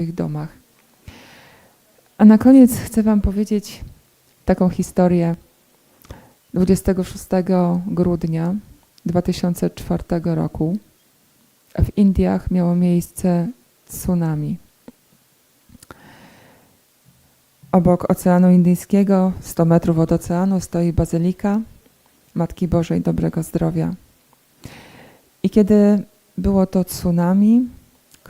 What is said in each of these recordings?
swoich domach. A na koniec chcę Wam powiedzieć taką historię. 26 grudnia 2004 roku w Indiach miało miejsce tsunami. Obok Oceanu Indyjskiego, 100 metrów od oceanu, stoi bazylika Matki Bożej Dobrego Zdrowia. I kiedy było to tsunami,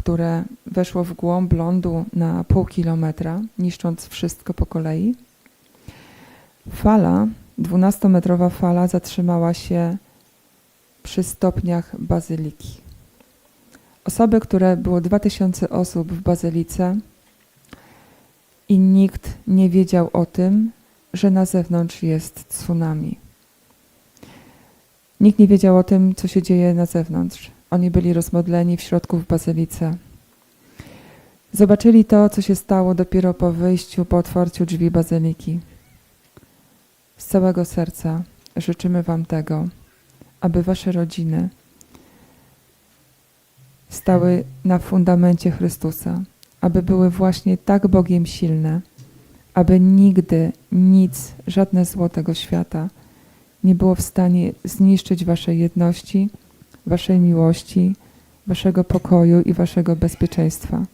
które weszło w głąb lądu na pół kilometra, niszcząc wszystko po kolei, fala, 12-metrowa fala zatrzymała się przy stopniach bazyliki. Osoby, które było 2000 osób w bazylice i nikt nie wiedział o tym, że na zewnątrz jest tsunami. Nikt nie wiedział o tym, co się dzieje na zewnątrz. Oni byli rozmodleni w środku w bazylice. Zobaczyli to, co się stało dopiero po wyjściu, po otwarciu drzwi bazyliki. Z całego serca życzymy Wam tego, aby Wasze rodziny stały na fundamencie Chrystusa, aby były właśnie tak Bogiem silne, aby nigdy nic, żadne zło tego świata nie było w stanie zniszczyć Waszej jedności, Waszej miłości, Waszego pokoju i Waszego bezpieczeństwa.